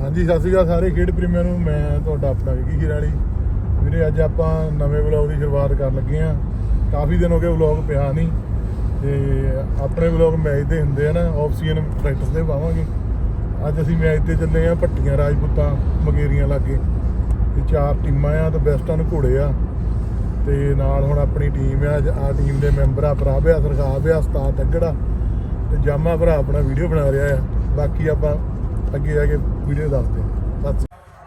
ਹਾਂਜੀ, ਸਤਿ ਸ਼੍ਰੀ ਅਕਾਲ ਸਾਰੇ ਖੇਡ ਪ੍ਰੇਮੀਆਂ ਨੂੰ। ਮੈਂ ਤੁਹਾਡਾ ਆਪਣਾ ਵਿੱਕੀ ਖੀਰਾਲੀ ਵੀਰੇ, ਅੱਜ ਆਪਾਂ ਨਵੇਂ ਵਲੌਗ ਦੀ ਸ਼ੁਰੂਆਤ ਕਰਨ ਲੱਗੇ ਆ ਕਾਫੀ ਦਿਨ ਹੋ ਗਏ ਵਲੌਗ ਪਿਆ ਨਹੀਂ। ਤੇ ਆਪਣੇ ਵਲੌਗ ਮੈਚ ਦੇ ਹੁੰਦੇ ਆ ਨਾ ਆਫ ਸੀਜ਼ਨ ਪ੍ਰੈਕਟਿਸ ਦੇ ਪਾਵਾਂਗੇ। ਅੱਜ ਅਸੀਂ ਮੈਚ ਤੇ ਚੱਲੇ ਆ ਭੱਟੀਆਂ, ਰਾਜਪੂਤਾਂ, ਮਗੇਰੀਆਂ ਲਾਗੇ। ਤੇ ਚਾਰ ਟੀਮਾਂ ਆ, ਤੇ ਬੈਸਟਾਂ ਨੂੰ ਘੋੜੇ ਆ। ਤੇ ਨਾਲ ਹੁਣ ਆਪਣੀ ਟੀਮ ਆ ਆ ਟੀਮ ਦੇ ਮੈਂਬਰ ਆ ਪ੍ਰਭਿਆ ਸਰਖਾਬ ਆ ਉਸਤਾਦ ਤੱਗੜਾ। ਤੇ ਜਾਮਾ ਭਰਾ ਆਪਣਾ ਵੀਡੀਓ ਬਣਾ ਰਿਹਾ ਆ। ਬਾਕੀ ਆਪਾਂ ਅੱਗੇ ਜਾ ਕੇ ਵੀਡੀਓ ਦੱਸਦੇ। ਹਾਂ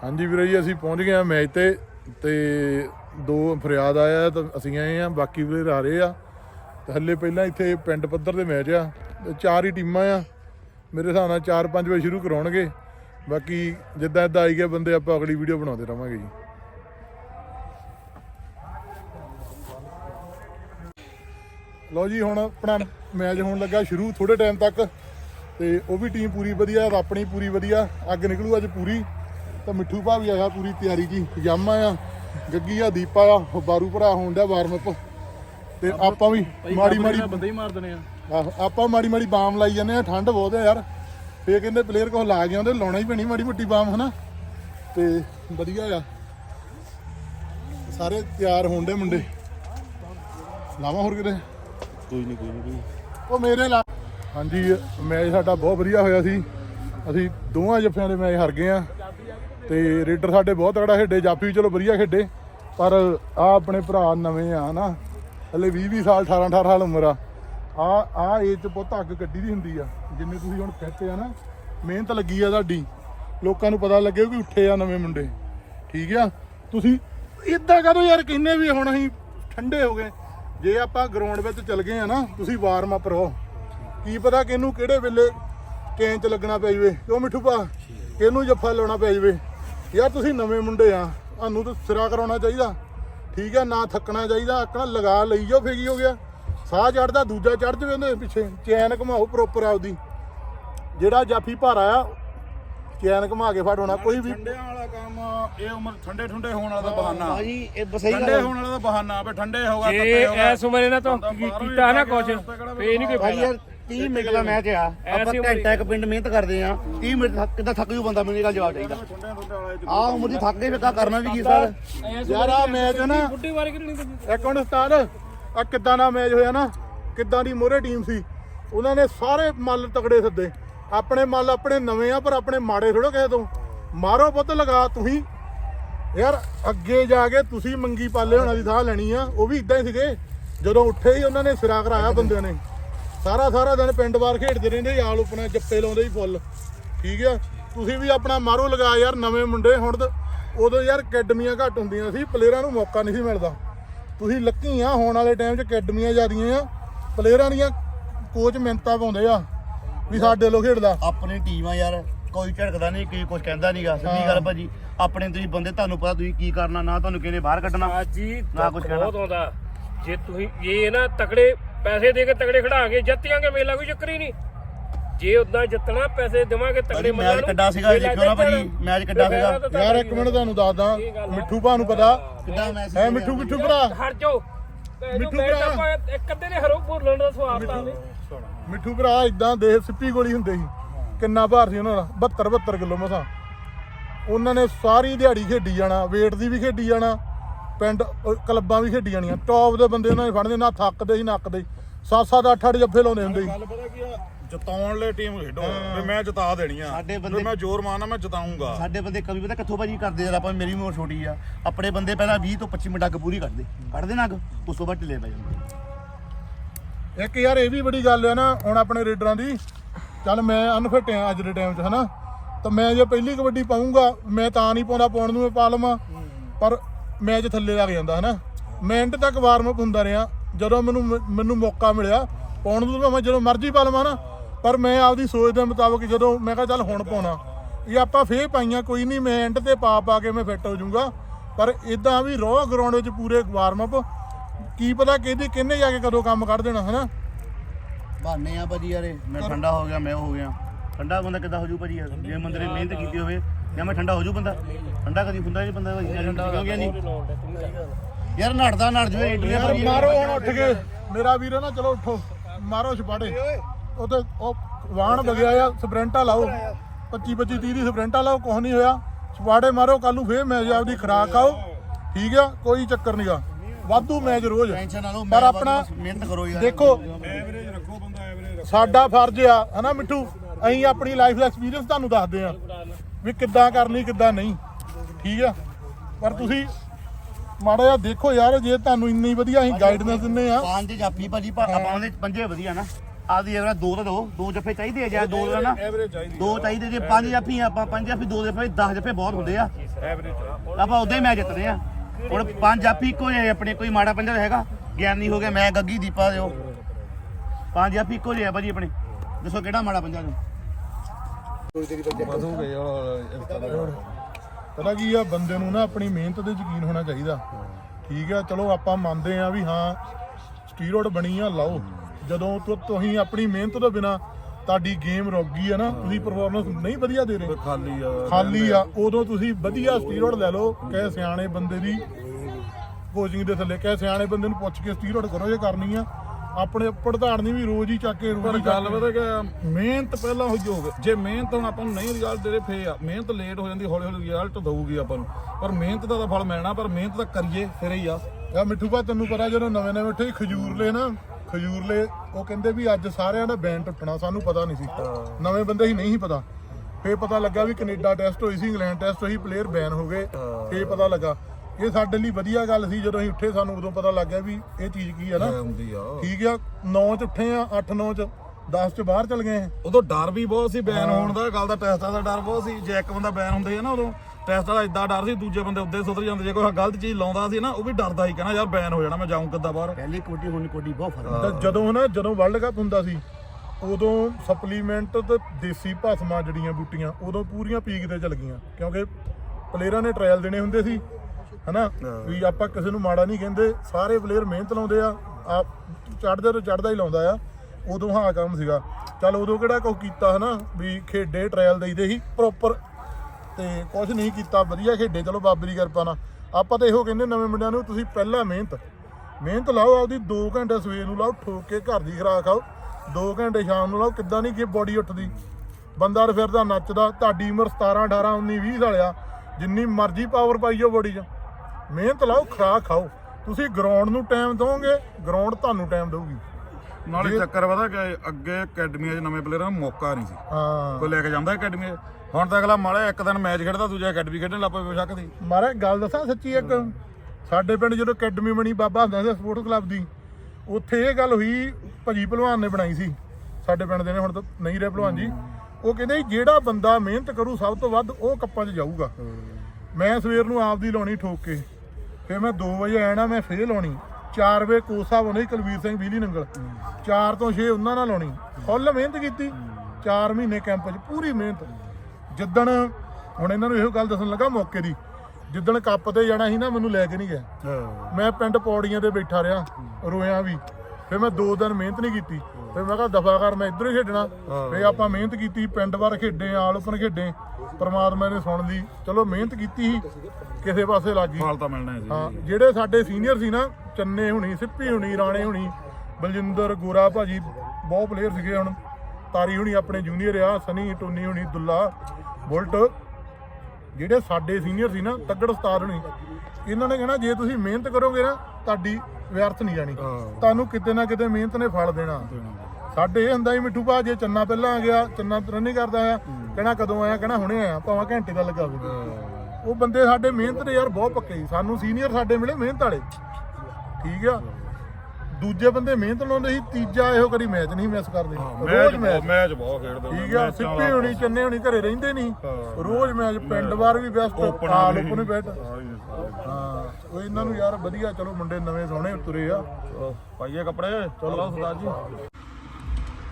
ਹਾਂਜੀ ਵੀਰੇ ਜੀ, ਅਸੀਂ ਪਹੁੰਚ ਗਏ ਆ ਮੈਚ ਤੇ ਤੇ ਦੋ ਫਰਿਆਦ ਆਇਆ ਤਾਂ ਅਸੀਂ ਆਏ ਆ ਬਾਕੀ ਵੀਰੇ ਆ ਰਹੇ ਆ। ਤੇ ਹੱਲੇ ਪਹਿਲਾਂ ਇੱਥੇ ਪਿੰਡ ਪੱਧਰ ਦੇ ਮੈਚ ਆ ਚਾਰ ਹੀ ਟੀਮਾਂ ਆ। ਮੇਰੇ ਹਿਸਾਬ ਨਾਲ 4-5 ਵਜੇ ਸ਼ੁਰੂ ਕਰਾਉਣਗੇ। ਬਾਕੀ ਜਿੱਦਾਂ ਇਦਾਂ ਆਈ ਗਏ ਬੰਦੇ, ਆਪਾਂ ਅਗਲੀ ਵੀਡੀਓ ਬਣਾਉਂਦੇ ਰਵਾਂਗੇ ਜੀ। ਲਓ ਜੀ, ਹੁਣ ਆਪਣਾ ਮੈਚ ਹੋਣ ਲੱਗਾ ਸ਼ੁਰੂ ਥੋੜੇ ਟਾਈਮ ਤੱਕ। ਤੇ ਉਹ ਵੀ ਟੀਮ ਪੂਰੀ ਵਧੀਆ ਆਪਣੀ ਪੂਰੀ ਵਧੀਆ ਅੱਗ ਨਿਕਲੂ ਅੱਜ ਪੂਰੀ। ਤਾਂ ਮਿੱਠੂ ਭਾ ਵੀ ਆਇਆ ਪੂਰੀ ਤਿਆਰੀ ਜੀ ਪਜਾਮਾ ਆ ਗੱਗੀ ਆ ਦੀਪਾ ਆ ਬਾਰੂ ਭਰਾ ਹੋਣ ਦਾ ਵਾਰਮ ਅਪ ਤੇ ਆਪਾਂ ਵੀ ਮਾੜੀ ਮਾੜੀ ਬੰਦੇ ਹੀ ਮਾਰ ਦਨੇ ਆ। ਆਹੋ, ਆਪਾਂ ਮਾੜੀ ਮਾੜੀ ਬਾਮ ਲਾਈ ਜਾਂਦੇ ਆ ਠੰਡ ਬਹੁਤ ਆ ਯਾਰ। ਫੇਰ ਕਹਿੰਦੇ ਪਲੇਅਰ ਕੋਲ ਲਾ ਗਿਆ ਉਹਦੇ ਲਾਉਣਾ ਹੀ ਪੈਣੀ ਮਾੜੀ ਮੋਟੀ ਬਾਮ ਹਨਾ? ਤੇ ਵਧੀਆ ਆ। ਸਾਰੇ ਤਿਆਰ ਹੋਣ ਦੇ ਮੁੰਡੇ। ਲਾਵਾਂ ਹੋਰ ਕਿਤੇ? ਕੋਈ ਨਹੀਂ ਕੋਈ ਨਹੀਂ ਉਹ ਮੇਰੇ ਲਾ ਹਾਂਜੀ ਮੈਚ ਸਾਡਾ ਬਹੁਤ ਵਧੀਆ ਹੋਇਆ ਸੀ। ਅਸੀਂ ਦੋਵਾਂ ਜੱਫਿਆਂ ਦੇ ਮੈਚ ਹਾਰ ਗਏ ਆ ਤੇ ਰੇਡਰ ਸਾਡੇ ਬਹੁਤ ਤਗੜਾ ਖੇਡੇ ਜਾਫੀ ਵੀ ਚਲੋ ਵਧੀਆ ਖੇਡੇ। ਪਰ ਆ ਆਪਣੇ ਭਰਾ ਨਵੇਂ ਆ, ਹਨਾ। ਹਲੇ 20 20 ਸਾਲ 18 18 ਸਾਲ ਉਮਰ ਆ। ਆ ਆ ਏਜ ਚ ਬਹੁਤ ਅੱਗ ਕੱਢੀ ਦੀ ਹੁੰਦੀ ਆ। ਜਿੰਨੇ ਤੁਸੀਂ ਹੁਣ ਫਿੱਟ ਆ ਨਾ, ਮਿਹਨਤ ਲੱਗੀ ਆ ਤੁਹਾਡੀ ਲੋਕਾਂ ਨੂੰ ਪਤਾ ਲੱਗੇ ਕਿ ਉੱਠੇ ਆ ਨਵੇਂ ਮੁੰਡੇ। ਠੀਕ ਆ? ਤੁਸੀਂ ਇਦਾਂ ਕਰੋ ਯਾਰ, ਕਿੰਨੇ ਵੀ ਹੁਣ ਅਸੀਂ ਠੰਡੇ ਹੋ ਗਏ। ਜੇ ਆਪਾਂ ਗਰਾਊਂਡ ਵਿੱਚ ਚੱਲ ਗਏ ਆ ਨਾ, ਤੁਸੀਂ ਵਾਰਮ ਅਪ ਰਹੋ। ਕੀ ਪਤਾ ਕਿਹਨੂੰ ਕਿਹੜੇ ਵੇਲੇ ਚ ਲੱਗਣਾ ਪੈ ਜਵੇ। ਕਿਉਂ ਮਿੱਠੂ ਭਾ? ਕਿਹਨੂੰ ਜੱਫਾ ਲਾਉਣਾ ਪੈ ਜਵੇ? ਯਾਰ ਤੁਸੀਂ ਨਵੇਂ ਮੁੰਡੇ ਆ। ਤੁਹਾਨੂੰ ਤਾਂ ਸਿਰਾ ਕਰਾਉਣਾ ਚਾਹੀਦਾ। ਠੀਕ ਆ ਨਾ ਥੱਕਣਾ ਚਾਹੀਦਾ। ਆਕਣਾ ਲਗਾ ਲਈ ਜਾਓ ਫੇਗੀ ਹੋ ਗਿਆ? ਸਾਹ ਚੜਦਾ ਦੂਜਾ ਚੜ ਜਵੇ ਉਹਦੇ ਪਿੱਛੇ। ਚੈਨ ਘਮਾਓ ਪ੍ਰੋਪਰ ਆਪਦੀ ਜਿਹੜਾ ਜਾਫੀ ਭਾਰਾ ਆ ਚੈਨ ਘਮਾ ਕੇ ਫੜ ਹੋਣਾ। ਕੋਈ ਵੀ ਠੰਡਿਆਂ ਵਾਲਾ ਕੰਮ ਇਹ ਉਮਰ ਠੰਡੇ ਠੰਡੇ ਹੋਣ ਵਾਲਾ ਦਾ ਬਹਾਨਾ। ਭਾਜੀ ਇਹ ਬਸਈ ਠੰਡੇ ਹੋਣ ਵਾਲਾ ਦਾ ਬਹਾਨਾ। ਵੀ ਠੰਡੇ ਹੋਗਾ ਜੇ ਐਸ ਉਮਰੇ ਨਾ ਤਾਂ ਕੀਤਾ ਨਾ ਕੁਛ? ਫੇ ਨਹੀਂ ਕੋਈ ਫਾਇਦਾ ਯਾਰ 30 ਮਿੰਟ ਦਾ ਮੈਚ ਆ। ਆਪਾਂ ਘੰਟਾ ਇੱਕ ਪਿੰਡ ਮਿਹਨਤ ਕਰਦੇ ਆ 30 ਮਿੰਟ ਥੱਕ- ਕਿੱਦਾਂ ਥੱਕ ਜੂ ਬੰਦਾ ਮੈਨੂੰ ਇਹ ਗੱਲ ਜਵਾਬ ਚਾਹੀਦਾ ਆ ਉਮਰ ਦੀ ਥੱਕ ਗਏ ਫਿਰ ਕਰਨਾ ਵੀ ਕੀ ਸਰ? ਯਾਰ ਆ ਮੈਚ ਨਾ। ਬੁੱਢੀ ਵਾਰੀ ਕਿਹੜੀ ਨਹੀਂ ਇੱਕ ਮਿੰਟ ਉਸਤਾਦ ਆ ਕਿੱਦਾਂ ਦਾ ਮੈਚ ਹੋਇਆ ਨਾ? ਕਿੱਦਾਂ ਦੀ ਮੋਰੇ ਟੀਮ ਸੀ? ਉਹਨਾਂ ਨੇ ਸਾਰੇ ਮੱਲ ਤਕੜੇ ਸੱਦੇ। ਆਪਣੇ ਮੱਲ ਆਪਣੇ ਨਵੇਂ ਆ ਪਰ ਆਪਣੇ ਮਾੜੇ ਥੋੜੋ ਕਿਸੇ ਤੋਂ। ਮਾਰੋ ਪੁੱਤ ਲਗਾ ਤੁਸੀਂ। ਯਾਰ ਅੱਗੇ ਜਾ ਕੇ ਤੁਸੀਂ ਮੰਗੀ ਪਾਲੇ ਹੋਣਾ ਦੀ ਥਾਂ ਲੈਣੀ ਆ। ਉਹ ਵੀ ਇਦਾਂ ਹੀ ਸੀਗੇ। ਜਦੋਂ ਉੱਠੇ ਹੀ ਉਹਨਾਂ ਨੇ ਸਿਰਾ ਕਰਾਇਆ ਬੰਦਿਆਂ ਨੇ। ਸਾਰਾ ਸਾਰਾ ਦਿਨ ਪਿੰਡ ਬਾਰ ਖੇਡਦੇ ਰਹਿੰਦੇ ਯਾਲ ਆਪਣਾ ਜੱਪੇ ਲਾਉਂਦੇ ਹੀ ਫੁੱਲ। ਠੀਕ ਆ? ਤੁਸੀਂ ਵੀ ਆਪਣਾ ਮਾਰੋ ਲਗਾ ਯਾਰ ਨਵੇਂ ਮੁੰਡੇ ਹੁਣ ਉਦੋਂ ਯਾਰ ਅਕੈਡਮੀਆਂ ਘੱਟ ਹੁੰਦੀਆਂ ਸੀ ਪਲੇਅਰਾਂ ਨੂੰ ਮੌਕਾ ਨਹੀਂ ਸੀ ਮਿਲਦਾ। ਤੁਸੀਂ ਲੱਕੀ ਆ ਹੋਣ ਵਾਲੇ ਟਾਈਮ 'ਚ ਅਕੈਡਮੀਆਂ ਜ਼ਿਆਦੀਆਂ ਆ ਪਲੇਅਰਾਂ ਦੀਆਂ ਕੋਚ ਮਿੰਤਾ ਪਾਉਂਦੇ ਆ ਵੀ ਸਾਡੇ ਲੋ ਖੇਡਦਾ। ਆਪਣੀ ਟੀਮ ਆ ਯਾਰ ਕੋਈ ਝੜਕਦਾ ਨਹੀਂ ਕੋਈ ਕੁਝ ਕਹਿੰਦਾ ਨਹੀਂਗਾ ਸਿੱਧੀ ਗੱਲ ਭਾਜੀ। ਆਪਣੇ ਤੁਸੀਂ ਬੰਦੇ ਤੁਹਾਨੂੰ ਪਤਾ ਤੁਸੀਂ ਕੀ ਕਰਨਾ ਨਾ ਤੁਹਾਨੂੰ ਕਿਹਨੇ ਬਾਹਰ ਕੱਢਣਾ ਜੀ ਨਾ ਕੁਛ ਕਹਿਣਾ। ਜੇ ਤੁਸੀਂ ਇਹ ਨਾ ਤਕੜੇ ਪੈਸੇ ਦੇ ਕੇ ਤਕੜੇ ਖੜਾਂਗੇ ਜਿੱਤਿਆਂਗੇ ਮੇਲਾ ਕੋਈ ਚੱਕਰ ਹੀ ਨਹੀਂ। ਜੇ ਉਦਾਂ ਜਿੱਤਣਾ ਪੈਸੇ ਦੇਵਾਂਗੇ ਭਾਜੀ ਮੱਲਾਂ ਮੈਚ ਨੂੰ। ਕੱਡਾ ਸੀਗਾ ਮੇਲਾ ਦੇਖਿਓ ਨਾ ਭਾਜੀ ਜਿੱਤਣਾ। ਮੈਚ ਫਾਇਦਾ ਸੀਗਾ। ਯਾਰ ਇੱਕ ਮਿੰਟ ਤੁਹਾਨੂੰ ਦੱਸਦਾ ਮਿੱਠੂ ਭਾ ਨੂੰ ਪਤਾ? ਕਿੱਦਾਂ ਮੈਚ ਹੈ ਮਿੱਠੂ ਮਿੱਠੂ ਭਰਾ? ਹਟ ਜਾਓ। ਮਿੱਠੂ ਮਿੱਠੂ ਭਰਾ। ਇੱਕ ਅੱਧੇ ਨੇ ਹਰੋ ਭੁੱਲਣ ਦਾ ਸਵਾਦ ਤਾਂ ਆਵੇ ਮਿੱਠੂ ਭਰਾ ਇਦਾਂ ਦੇ ਸਿੱਪੀ ਗੋਲੀ ਹੁੰਦੇ ਸੀ। ਕਿੰਨਾ ਭਾਰ ਸੀ ਉਹਨਾਂ ਦਾ? 72 72 ਕਿਲੋ ਮਸਾਂ। ਉਹਨਾਂ ਨੇ ਸਾਰੀ ਦਿਹਾੜੀ ਖੇਡੀ ਜਾਣਾ weight ਦੀ ਵੀ ਖੇਡੀ ਜਾਣਾ। ਪਿੰਡ ਅਹ ਕਲੱਬਾਂ ਵੀ ਖੇਡੀ ਜਾਣੀਆਂ। ਟੌਪ ਦੇ ਬੰਦੇ ਉਹਨਾਂ ਨੇ ਫੜਦੇ ਨਾ ਥੱਕਦੇ ਸੀ ਨੱਕਦੇ ਸੱਤ ਸੱਤ ਅੱਠ ਅੱਠ ਜੱਫੇ ਲਾਉਂਦੇ ਹੁੰਦੇ ਸੀ। ਗੱਲ ਪਤਾ ਕੀ ਆ? ਜਿਤਾਉਣ ਲਈ ਟੀਮ ਖੇਡੋ। ਵੀ ਮੈਂ ਜਿਤਾ ਦੇਣੀ ਆ। ਸਾਡੇ ਵੀ ਬੰਦੇ- ਮੈਂ ਜ਼ੋਰ ਮਾਰਨਾ ਮੈਂ ਜਿਤਾਉਂਗਾ। ਸਾਡੇ ਬੰਦੇ ਕਵੀ ਪਤਾ ਕਿੱਥੋਂ ਭਾਜੀ ਕਰਦੇ ਯਾਰ ਆਪਾਂ ਮੇਰੀ ਉਮਰ ਛੋਟੀ ਆ। ਆਪਣੇ ਬੰਦੇ ਪਹਿਲਾਂ 20 ਤੋਂ 25 ਮਿੰਟ ਅੱਗ ਪੂਰੀ ਕੱਢਦੇ ਕੱਢਦੇ ਨਾ ਅੱਗ ਉਸ ਤੋਂ ਬਾਅਦ ਢਿੱਲੇ ਪੈ ਜਾਂਦੇ। ਇੱਕ ਯਾਰ ਇਹ ਵੀ ਬੜੀ ਗੱਲ ਹੈ ਨਾ ਹੁਣ ਆਪਣੇ ਰੇਡਰਾਂ ਦੀ। ਚੱਲ ਮੈਂ ਅਨਫਿਟ ਆ ਅੱਜ ਦੇ ਟਾਈਮ 'ਚ ਹਨਾ? ਤਾਂ ਮੈਂ ਜੇ ਪਹਿਲੀ ਕਬੱਡੀ ਪਾਉਂਗਾ ਮੈਂ ਤਾਂ ਨਹੀਂ ਪਾਉਂਦਾ ਪਾਉਣ ਨੂੰ ਮੈਂ ਪਾ ਲਵਾਂ। ਪਰ ਮੈਚ ਥੱਲੇ ਲੱਗ ਜਾਂਦਾ, ਹਨਾ? ਮਿੰਟ ਤੱਕ ਵਾਰਮ ਅਪ ਹੁੰਦਾ ਰਿਹਾ, ਜਦੋਂ ਮੈਨੂੰ ਮੈਨੂੰ ਮੌਕਾ ਮਿਲਿਆ, ਪਾਉਣ ਨੂੰ ਮੈਂ ਜਦੋਂ ਮਰਜ਼ੀ ਪਾ ਲਵਾਂ ਨਾ ਪਰ ਮੈਂ ਆਪਦੀ ਸੋਚ ਦੇ ਮੁਤਾਬਕ ਜਦੋਂ ਮੈਂ ਕਿਹਾ, ਚੱਲ ਹੁਣ ਪਾਉਣਾ, ਇਹ ਆਪਾਂ ਫੇਰ ਪਾਈਆਂ, ਕੋਈ ਨਹੀਂ ਮੈਂ ਐਂਡ ਤੇ ਪਾ ਪਾ ਕੇ ਮੈਂ ਫਿੱਟ ਹੋ ਜਾਊਗਾ। ਪਰ ਇਦਾਂ ਵੀ ਰੋ ਗਰਾਊਂਡ ਵਿੱਚ ਪੂਰੇ ਵਾਰਮ ਅਪ ਕੀ ਪਤਾ ਕਿਹਦੇ ਕਿੰਨੇ ਜਾ ਕੇ ਕਦੋਂ ਕੰਮ ਕੱਢ ਦੇਣਾ, ਹਨਾ? ਬਹਾਨੇ ਆ ਭਾਜੀ ਯਾਰ, ਮੈਂ ਠੰਡਾ ਹੋ ਗਿਆ, ਮੈਂ ਹੋ ਗਿਆ। ਠੰਡਾ ਬੰਦਾ ਕਿੱਦਾਂ ਹੋ ਜੂ ਭਾਜੀ? ਯਾਰ ਜੇ ਬੰਦੇ ਨੇ ਮਿਹਨਤ ਕੀਤੀ ਹੋਵੇ ਜਾਂ ਮੈਂ ਠੰਡਾ ਹੋ ਜੂ ਬੰਦਾ। ਠੰਡਾ ਕਦੀ ਹੁੰਦਾ ਨਹੀਂ ਬੰਦਾ ਗਿਆ ਨਹੀਂ। ਯਾਰ ਨੜਦਾ ਨੜ ਜਵੇ ਯਾਰ ਭਾਜੀ ਮਾਰੋ ਹੁਣ ਉੱਠ ਕੇ। ਮੇਰਾ ਵੀਰ ਨਾ ਚਲੋ ਉੱਠੋ। ਮਾਰੋ ਛਪਾੜੇ। ਉਹ ਤੇ ਉਹ ਵਾਹਣ ਵਗਿਆ ਆ ਸਪ੍ਰਿੰਟਾ ਲਾਓ। 25 25 30 ਦੀ ਸਪ੍ਰਿੰਟਾਂ ਲਾਓ ਕੁਝ ਨਹੀਂ ਹੋਇਆ। ਸਪਾੜੇ ਮਾਰੋ ਕੱਲ ਨੂੰ ਫੇਰ ਮੈਚ ਆਪਦੀ ਖਰਾਕ ਖਾਓ। ਠੀਕ ਆ ਕੋਈ ਚੱਕਰ ਨਹੀਂਗਾ ਵਾਧੂ ਮੈਚ ਰੋਜ਼। ਟੈਨਸ਼ਨ ਨਾ ਲਓ ਪਰ ਆਪਣਾ ਮਿਹਨਤ ਕਰੋ ਯਾਰ। ਦੇਖੋ ਐਵਰੇਜ ਰੱਖੋ ਬੰਦਾ ਐਵਰੇਜ ਰੱਖੋ। ਸਾਡਾ ਫਰਜ਼ ਆ ਹਨਾ ਮਿੱਠੂ? ਅਸੀਂ ਆਪਣੀ ਲਾਈਫ ਦਾ ਐਕਸਪੀਰੀਅੰਸ ਤੁਹਾਨੂੰ ਦੱਸਦੇ ਆ। ਵੀ ਕਿੱਦਾਂ ਕਰਨੀ ਕਿੱਦਾਂ ਨਹੀਂ। ਠੀਕ ਆ? ਪਰ ਤੁਸੀਂ ਮਾੜਾ ਜਿਹਾ ਦੇਖੋ ਯਾਰ ਜੇ ਤੁਹਾਨੂੰ ਇੰਨੀ ਵਧੀਆ ਅਸੀਂ ਗਾਈਡਨੈਸ ਦਿੰਨੇ ਆ। ਪੰਜ ਜਾਫੀ ਭਾਜੀ ਭਾ- ਆਪਾਂ ਦੇ ਪੰਜੇ ਵਧੀਆ ਨਾ। ਆਦੀ ਐਵਰਾ ਦੋ ਤਾਂ ਦੋ ਦੋ ਜੱਫੇ ਚਾਹੀਦੇ ਆ ਜਾਂ ਦੋ ਦਾ ਨਾ। ਦੋ ਚਾਹੀਦੇ ਜੇ ਪੰਜ ਜਾਫੀ ਆਪਾਂ ਪੰਜ ਜਾਫੀ ਦੋ ਜੱਫੇ 10 ਜੱਫੇ ਬਹੁਤ ਹੁੰਦੇ ਆ। ਆਪਾਂ ਉਦਾਂ ਹੀ ਮੈਚ ਜਿੱਤਦੇ ਆ। ਹੁਣ ਪੰਜ ਜਾਫੀ ਇੱਕੋ ਜਿਹੇ ਆਪਣੇ ਕੋਈ ਮਾੜਾ ਪੰਜਾ ਹੈਗਾ। ਗਿਆਨੀ ਹੋ ਗਿਆ ਮੈਂ ਗੱਗੀ ਦੀਪਾ ਦਿਓ ਪੰਜ ਜਾਫੀ ਇੱਕੋ ਜਿਹੇ ਆ ਭਾਜੀ ਆਪਣੇ। ਦੱਸੋ ਕਿਹੜਾ ਮਾੜਾ ਪੰਜਾ? ਨੂੰ ਪਤਾ ਕੀ ਆ ਬੰਦੇ ਨੂੰ ਨਾ ਆਪਣੀ ਮਿਹਨਤ ਤੇ ਯਕੀਨ ਹੋਣਾ ਚਾਹੀਦਾ। ਠੀਕ ਆ ਚਲੋ ਆਪਾਂ ਮੰਨਦੇ ਆ ਵੀ ਹਾਂ ਸਟੀਰੋਇਡ ਬਣੀ ਆ ਲਾਓ। ਜਦੋਂ ਤੁ- ਤੁਸੀਂ ਆਪਣੀ ਮਿਹਨਤ ਤੋਂ ਬਿਨਾ ਤੁਹਾਡੀ ਗੇਮ ਰੁਕ ਗਈ ਆ ਨਾ ਤੁਸੀਂ ਪਰਫਾਰਮੈਂਸ ਨਹੀਂ ਵਧੀਆ ਦੇ ਰਹੇ। ਖਾਲੀ ਆ ਖਾਲੀ ਆ ਉਦੋਂ ਤੁਸੀਂ ਵਧੀਆ ਸਟੀਰੋਇਡ ਲੈ ਲਓ ਕਹੇ ਸਿਆਣੇ ਬੰਦੇ ਦੀ ਕੋਚਿੰਗ ਦੇ ਥੱਲੇ ਕਹੇ ਸਿਆਣੇ ਬੰਦੇ ਨੂੰ ਪੁੱਛ ਕੇ ਸਟੀਰੋਇਡ ਕਰੋ ਜੇ ਕਰਨੀ ਆ। ਆਪਣੇ ਪ੍ਰਧਾਨ ਨਹੀਂ ਵੀ ਰੋਜ਼ ਹੀ ਚੱਕ ਕੇ ਪਰ ਰੋਜ਼ ਗੱਲ ਪਤਾ ਕਿ ਮਿਹਨਤ ਪਹਿਲਾਂ ਹੋਈ ਹੋਵੇ। ਜੇ ਮਿਹਨਤ ਹੁਣ ਆਪਾਂ ਨੂੰ ਨਹੀਂ ਰਿਜ਼ਲਟ ਦੇ ਰਹੇ ਫੇ ਆ ਮਿਹਨਤ ਲੇਟ ਹੋ ਜਾਂਦੀ ਹੌਲੀ ਹੌਲੀ ਰਿਜ਼ਲਟ ਦਊਗੀ ਆਪਾਂ ਨੂੰ। ਪਰ ਮਿਹਨਤ ਦਾ ਤਾਂ ਫਲ ਮਿਲਣਾ ਪਰ ਮਿਹਨਤ ਤਾਂ ਕਰੀਏ ਫਿਰ ਹੀ ਆ। ਆ ਮਿੱਠੂ ਭਾ ਤੈਨੂੰ ਪਤਾ ਜਦੋਂ ਨਵੇਂ ਨਵੇਂ ਉੱਠੇ ਖਜੂਰਲੇ ਨਾ ਖਜੂਰਲੇ ਉਹ ਕਹਿੰਦੇ ਵੀ ਅੱਜ ਸਾਰਿਆਂ ਦਾ ਬੈਨ ਟੁੱਟਣਾ ਸਾਨੂੰ ਪਤਾ ਨਹੀਂ ਸੀ। ਨਵੇਂ ਬੰਦੇ ਹੀ ਨਹੀਂ ਸੀ ਪਤਾ। ਫੇਰ ਪਤਾ ਲੱਗਾ ਵੀ ਕੈਨੇਡਾ ਟੈਸਟ ਹੋਈ ਸੀ ਇੰਗਲੈਂਡ ਟੈਸਟ ਹੋਈ ਪਲੇਅਰ ਬੈਨ ਹੋ ਗਏ। ਫੇਰ ਪਤਾ ਲੱਗਾ। ਇਹ ਸਾਡੇ ਲਈ ਵਧੀਆ ਗੱਲ ਸੀ ਜਦੋਂ ਅਸੀਂ ਉੱਠੇ ਸਾਨੂੰ ਉਦੋਂ ਪਤਾ ਲੱਗਿਆ ਵੀ ਇਹ ਚੀਜ਼ ਕੀ ਆ ਨਾ। ਹੁੰਦੀ ਆ। ਠੀਕ ਆ 9 ਚ ਉੱਠੇ ਆ 8 9 ਚ 10 ਚ ਬਾਹਰ ਚਲ ਗਏ ਉਦੋਂ ਡਰ ਵੀ ਬਹੁਤ ਸੀ ਬੈਨ ਹੋਣ ਦਾ ਗੱਲ ਦਾ ਟੈਸਟਾਂ ਦਾ ਡਰ ਬਹੁਤ ਸੀ। ਜੇ ਇੱਕ ਬੰਦਾ ਬੈਨ ਹੁੰਦੇ ਆ ਨਾ ਉਦੋਂ ਟੈਸਟਾਂ ਦਾ ਇਦਾਂ ਡਰ ਸੀ ਦੂਜੇ ਬੰਦੇ ਉੱਦੇ ਸੁਧਰ ਜਾਂਦੇ। ਜੇ ਕੋਈ ਗਲਤ ਚੀਜ਼ ਲਾਉਂਦਾ ਸੀ ਨਾ ਉਹ ਵੀ ਡਰਦਾ ਸੀ ਕਹਿੰਦਾ ਯਾਰ ਬੈਨ ਹੋ ਜਾਣਾ ਮੈਂ ਜਾਊਂ ਕਿੱਦਾਂ ਬਾਹਰ। ਪਹਿਲੀ ਕੋਟੀ ਹੁਣ ਕੋਟੀ ਬਹੁਤ ਫ਼ਰਕ ਤਾਂ ਜਦੋਂ ਨਾ ਜਦੋਂ ਵਰਲਡ ਕੱਪ ਹੁੰਦਾ ਸੀ ਉਦੋਂ ਸਪਲੀਮੈਂਟ ਤੇ ਦੇਸੀ ਭਸਮਾਂ ਜੜੀਆਂ ਬੂਟੀਆਂ ਉਦੋਂ ਪੂਰੀਆਂ ਪੀਕ ਤੇ ਚੱਲ ਗਈਆਂ। ਕਿਉਂਕਿ ਪਲੇਅਰਾਂ ਨੇ ਟ੍ਰਾਇਲ ਦੇਣੇ ਹੁੰਦੇ ਸੀ ਹਨਾ? ਵੀ ਆਪਾਂ ਕਿਸੇ ਨੂੰ ਮਾੜਾ ਨਹੀਂ ਕਹਿੰਦੇ ਸਾਰੇ ਪਲੇਅਰ ਮਿਹਨਤ ਲਾਉਂਦੇ ਆ ਆ ਚੜਦੇ ਤੋਂ ਚੜਦਾ ਹੀ ਲਾਉਂਦਾ ਆ। ਉਦੋਂ ਹਾਂ ਕੰਮ ਸੀਗਾ। ਚੱਲ ਉਦੋਂ ਕਿਹੜਾ ਕੁਛ ਕੀਤਾ ਹਨਾ? ਵੀ ਖੇਡੇ ਟ੍ਰਾਇਲ ਦੇਈਦੇ ਸੀ ਪ੍ਰੋਪਰ ਤੇ ਕੁਝ ਨਹੀਂ ਕੀਤਾ ਵਧੀਆ ਖੇਡੇ। ਚਲੋ ਬਾਬੇ ਦੀ ਕਿਰਪਾ ਨਾਲ। ਆਪਾਂ ਤਾਂ ਇਹੋ ਕਹਿੰਦੇ ਨਵੇਂ ਮੁੰਡਿਆਂ ਨੂੰ ਤੁਸੀਂ ਪਹਿਲਾਂ ਮਿਹਨਤ। ਮਿਹਨਤ ਲਾਓ ਆਪਦੀ 2 ਘੰਟੇ ਸਵੇਰ ਨੂੰ ਲਾਓ ਠੋਕ ਕੇ ਘਰ ਦੀ ਖਰਾਕ ਖਾਓ। 2 ਘੰਟੇ ਸ਼ਾਮ ਨੂੰ ਲਾਓ ਕਿੱਦਾਂ ਨਹੀਂ ਕਿ ਬੋਡੀ ਉੱਠਦੀ। ਬੰਦਾ ਫਿਰਦਾ ਨੱਚਦਾ। ਤੁਹਾਡੀ ਉਮਰ 17 18 19 20 ਸਾਲਿਆ ਜਿੰਨੀ ਮਰਜ਼ੀ ਪਾਵਰ ਪਾਈ ਜਾਓ ਬੋਡੀ 'ਚ। ਮਿਹਨਤ ਲਾਓ ਖਰਾਕ ਖਾਓ। ਤੁਸੀਂ ਗਰਾਊਂਡ ਨੂੰ ਟਾਈਮ ਦਿਓਗੇ ਗਰਾਊਂਡ ਤੁਹਾਨੂੰ ਟਾਈਮ ਦੇਊਗੀ। ਨਾਲੇ ਚੱਕਰ ਪਤਾ ਕਿ ਅੱਗੇ ਅਕੈਡਮੀਆਂ 'ਚ ਨਵੇਂ ਪਲੇਅਰਾਂ ਨੂੰ ਮੌਕਾ ਨਹੀਂ ਸੀ। ਹਾਂ। ਕੋਈ ਲੈ ਕੇ ਜਾਂਦਾ ਅਕੈਡਮੀ। ਹੁਣ ਤਾਂ ਅਗਲਾ ਮਾੜਾ ਇੱਕ ਦਿਨ ਮੈਚ ਖੇਡਦਾ ਦੂਜਾ ਅਕੈਡਮੀ ਖੇਡਣ ਲੱਗ ਪਏ ਬੇਸ਼ੱਕ ਦੀ। ਮਾਰਾ ਗੱਲ ਦੱਸਾਂ ਸੱਚੀ ਇੱਕ। ਸਾਡੇ ਪਿੰਡ ਜਦੋਂ ਅਕੈਡਮੀ ਬਣੀ ਬਾਬਾ ਹੁੰਦਾ ਸੀ ਸਪੋਰਟਸ ਕਲੱਬ ਦੀ ਉੱਥੇ ਇਹ ਗੱਲ ਹੋਈ ਭਜੀ ਭਲਵਾਨ ਨੇ ਬਣਾਈ ਸੀ। ਸਾਡੇ ਪਿੰਡ ਦੇ ਨੇ ਹੁਣ ਤਾਂ ਨਹੀਂ ਰਹੇ ਭਲਵਾਨ ਜੀ। ਉਹ ਕਹਿੰਦੇ ਜਿਹੜਾ ਬੰਦਾ ਮਿਹਨਤ ਕਰੂ ਸਭ ਤੋਂ ਵੱਧ ਉਹ ਕੱਪਾਂ 'ਚ ਜਾਊਗਾ। ਮੈਂ ਸਵੇਰ ਨੂੰ ਆਪਦੀ ਲਾਉਣੀ ਠੋਕ ਕੇ ਫਿਰ ਮੈਂ 2 ਵਜੇ ਆਣਾ ਮੈਂ ਫੇਰ ਲਾਉਣੀ। 4 ਵਜੇ ਕੋਚ ਸਾਹਿਬ ਕੁਲਵੀਰ ਸਿੰਘ ਬਿਜਲੀ ਨੰਗਲ। 4 ਤੋਂ 6 ਉਹਨਾਂ ਨਾਲ ਲਾਉਣੀ। ਫੁੱਲ ਮਿਹਨਤ ਕੀਤੀ। 4 ਮਹੀਨੇ ਕੈਂਪ 'ਚ ਪੂਰੀ ਮਿਹਨਤ। ਜਿੱਦਣ ਹੁਣ ਇਹਨਾਂ ਨੂੰ ਇਹੋ ਗੱਲ ਦੱਸਣ ਲੱਗਾ ਮੌਕੇ ਦੀ ਜਿੱਦਣ ਕੱਪ ਤੇ ਜਾਣਾ ਸੀ ਨਾ ਮੈਨੂੰ ਲੈ ਕੇ ਨਹੀਂ ਗਿਆ। ਮੈਂ ਪਿੰਡ ਪੌੜੀਆਂ ਤੇ ਬੈਠਾ ਰਿਹਾ ਰੋਇਆ ਵੀ। ਫਿਰ ਮੈਂ ਦੋ ਦਿਨ ਮਿਹਨਤ ਨਹੀਂ ਕੀਤੀ। ਫਿਰ ਮੈਂ ਕਿਹਾ ਦਫਾ ਕਰ ਮੈਂ ਇੱਧਰ ਹੀ ਖੇਡਣਾ। ਫਿਰ ਆਪਾਂ ਮਿਹਨਤ ਕੀਤੀ ਪਿੰਡ ਵਾਰ ਖੇਡੇ ਆਲ ਓਪਨ ਖੇਡੇ। ਪ੍ਰਮਾਤਮਾ ਨੇ ਸੁਣ ਲਈ। ਚਲੋ ਮਿਹਨਤ ਕੀਤੀ ਸੀ ਕਿਸੇ ਪਾਸੇ ਲੱਗ ਗਈ। ਫਲ ਤਾਂ ਮਿਲਣਾ ਸੀ। ਹਾਂ ਜਿਹੜੇ ਸਾਡੇ ਸੀਨੀਅਰ ਸੀ ਨਾ ਚੰਨੇ ਹੁਣੀ ਸਿੱਪੀ ਹੁਣੀ ਰਾਣੇ ਹੁਣੀ ਬਲਜਿੰਦਰ ਗੋਰਾ ਭਾਜੀ ਬਹੁਤ ਪਲੇਅਰ ਸੀਗੇ ਹੁਣ। ਤਾਰੀ ਹੁਣੀ ਆਪਣੇ ਜੂਨੀਅਰ ਆ ਸਨੀ ਟੋਨੀ ਹੁਣੀ ਦੁੱਲਾ ਬੁਲਟ। ਜਿਹੜੇ ਸਾਡੇ ਸੀਨੀਅਰ ਸੀ ਨਾ ਤੱਗੜ ਉਸਤਾਦ ਹੁਣੀ ਇਹਨਾਂ ਨੇ ਕਹਿਣਾ ਜੇ ਤੁਸੀਂ ਮਿਹਨਤ ਕਰੋਗੇ ਨਾ ਤੁਹਾਡੀ ਵਿਅਰਥ ਨਹੀਂ ਜਾਣੀ। ਤੁਹਾਨੂੰ ਕਿਤੇ ਨਾ ਕਿਤੇ ਮਿਹਨਤ ਨੇ ਫਲ ਦੇਣਾ। ਸਾਡੇ ਇਹ ਹੁੰਦਾ ਹੀ ਮਿੱਠੂ ਭਾ ਜੇ ਚੰਨਾ ਪਹਿਲਾਂ ਆ ਗਿਆ ਚੰਨਾ ਰਨਿੰਗ ਕਰਦਾ ਆ ਕਹਿਣਾ ਕਦੋਂ ਆਇਆ ਕਹਿਣਾ ਹੁਣੇ ਆਇਆ ਭਾਵੇਂ ਘੰਟੇ ਦਾ ਲੱਗਾ ਹੋਵੇ। ਉਹ ਬੰਦੇ ਸਾਡੇ ਮਿਹਨਤ ਦੇ ਯਾਰ ਬਹੁਤ ਪੱਕੇ ਸਾਨੂੰ ਸੀਨੀਅਰ ਸਾਡੇ ਮਿਲੇ ਮਿਹਨਤ ਵਾਲੇ। ਠੀਕ ਆ? ਦੂਜੇ ਬੰਦੇ ਮਿਹਨਤ ਲਾਉਂਦੇ ਸੀ ਤੀਜਾ ਇਹੋ ਕਰੀ ਮੈਚ ਨਹੀਂ ਮਿਸ ਕਰਦੇ। ਰੋਜ਼ ਮੈਚ ਮੈਚ। ਬਹੁਤ ਖੇਡਦੇ ਠੀਕ ਆ ਸਿੱਪੀ ਹੋਣੀ ਚੰਨੇ ਹੋਣੀ ਘਰੇ ਰਹਿੰਦੇ ਨਹੀਂ। ਰੋਜ਼ ਮੈਚ ਪਿੰਡ ਬਾਰ ਵੀ ਬੈਸਟ ਆਲ। ਓਪਨ ਬੈਟ ਹਾਂ ਉਹ ਇਹਨਾਂ ਨੂੰ ਯਾਰ ਵਧੀਆ ਚਲੋ ਮੁੰਡੇ ਨਵੇਂ ਸੋਹਣੇ ਤੁਰੇ ਆ। ਪਾਈਏ ਕੱਪੜੇ? ਚਲੋ ਸਰਦਾਰ ਜੀ।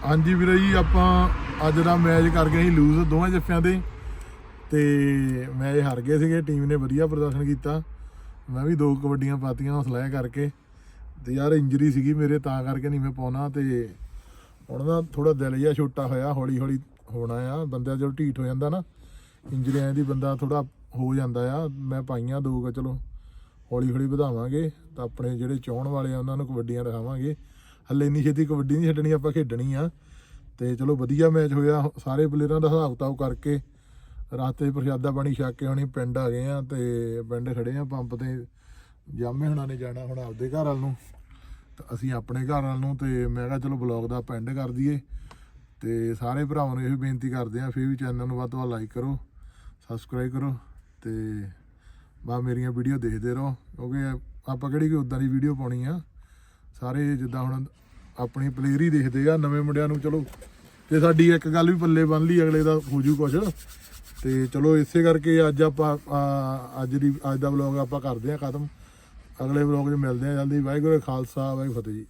ਹਾਂਜੀ ਵੀਰੇ ਜੀ ਆਪਾਂ ਅੱਜ ਦਾ ਮੈਚ ਕਰ ਗਏ ਸੀ ਲੂਜ਼ ਦੋਵਾਂ ਜੱਫਿਆਂ ਦੇ। ਤੇ ਮੈਚ ਹਾਰ ਗਏ ਸੀਗੇ ਟੀਮ ਨੇ ਵਧੀਆ ਪ੍ਰਦਰਸ਼ਨ ਕੀਤਾ। ਮੈਂ ਵੀ ਦੋ ਕਬੱਡੀਆਂ ਪਾਤੀਆਂ ਹੌਸਲਾ ਕਰਕੇ। ਤੇ ਯਾਰ ਇੰਜਰੀ ਸੀਗੀ ਮੇਰੇ, ਤਾਂ ਕਰਕੇ ਨਹੀਂ ਮੈਂ ਪਾਉਣਾ ਤੇ ਹੁਣ ਨਾ ਥੋੜਾ ਦਿਲ ਜਿਹਾ ਛੋਟਾ ਹੋਇਆ, ਹੌਲੀ ਹੌਲੀ ਹੋਣਾ ਆ। ਬੰਦਾ ਜਦੋਂ ਢੀਠ ਹੋ ਜਾਂਦਾ ਨਾ ਇੰਜਰੀਆਂ ਦੀ ਬੰਦਾ ਥੋੜਾ ਹੋ ਜਾਂਦਾ ਆ। ਮੈਂ ਪਾਈਆਂ ਦੋ ਕੁ, ਚਲੋ ਹੌਲੀ ਹੌਲੀ ਵਧਾਵਾਂਗੇ ਤਾਂ ਆਪਣੇ ਜਿਹੜੇ ਚਾਹਣ ਵਾਲੇ ਆ, ਉਹਨਾਂ ਨੂੰ ਕਬੱਡੀਆਂ ਦਿਖਾਵਾਂਗੇ ਹੱਲੇ ਇੰਨੀ ਛੇਤੀ ਕਬੱਡੀ ਨਹੀਂ ਛੱਡਣੀ, ਆਪਾਂ ਖੇਡਣੀ ਆ। ਤੇ ਚਲੋ ਵਧੀਆ ਮੈਚ ਹੋਇਆ ਸਾਰੇ ਪਲੇਅਰਾਂ ਦਾ ਹਿਸਾਬ ਕਿਤਾਬ ਕਰਕੇ ਰਾਤੇ ਪ੍ਰਸ਼ਾਦਾ ਪਾਣੀ ਛਕ ਕੇ ਹੁਣੀ ਪਿੰਡ ਆ ਗਏ ਆ ਤੇ ਪਿੰਡ ਖੜੇ ਆ, ਪੰਪ ਤੇ ਜਾਮੇ ਹੁਣਾਂ ਨੇ ਜਾਣਾ ਹੁਣ ਆਪਦੇ ਘਰ ਵੱਲ ਨੂੰ। ਤਾਂ ਅਸੀਂ ਆਪਣੇ ਘਰ ਵੱਲ ਨੂੰ ਤੇ ਮੈਂ ਕਿਹਾ ਚਲੋ ਬਲੌਗ ਦਾ ਪੈਂਡ ਕਰ ਦਈਏ। ਤੇ ਸਾਰੇ ਭਰਾਵਾਂ ਨੂੰ ਇਹ ਬੇਨਤੀ ਕਰਦੇ ਆ ਫਿਰ ਵੀ ਚੈਨਲ ਨੂੰ ਵੱਧ ਤੋਂ ਵੱਧ ਲਾਈਕ ਕਰੋ ਸਬਸਕ੍ਰਾਈਬ ਕਰੋ ਤੇ ਬਾ ਮੇਰੀਆਂ ਵੀਡੀਓ ਦੇਖਦੇ ਰਹੋ। ਕਿਉਂਕਿ ਆਪਾਂ ਕਿਹੜੀ ਕੋਈ ਉਦਾਂ ਦੀ ਵੀਡੀਓ ਪਾਉਣੀ ਆ। ਸਾਰੇ ਜਿੱਦਾਂ ਹੁਣ ਆਪਣੀ ਪਲੇਅਰ ਹੀ ਦੇਖਦੇ ਆ, ਨਵੇਂ ਮੁੰਡਿਆਂ ਨੂੰ ਚਲੋ। ਤੇ ਸਾਡੀ ਇੱਕ ਗੱਲ ਵੀ ਪੱਲੇ ਬੰਨ ਲਈ, ਅਗਲੇ ਦਾ ਹੋ ਜੂ ਕੁਛ। ਤੇ ਚਲੋ ਇਸੇ ਕਰਕੇ ਅੱਜ ਆਪਾਂ ਅੱਜ ਦੀ, ਅੱਜ ਦਾ ਵਲੌਗ ਆਪਾਂ ਕਰਦੇ ਆ ਖਤਮ। ਅਗਲੇ ਵਲੌਗ 'ਚ ਮਿਲਦੇ ਆ ਜਲਦੀ ਵਾਹਿਗੁਰੂ ਖਾਲਸਾ ਵਾਹਿਗੁਰੂ ਫਤਿਹ ਜੀ।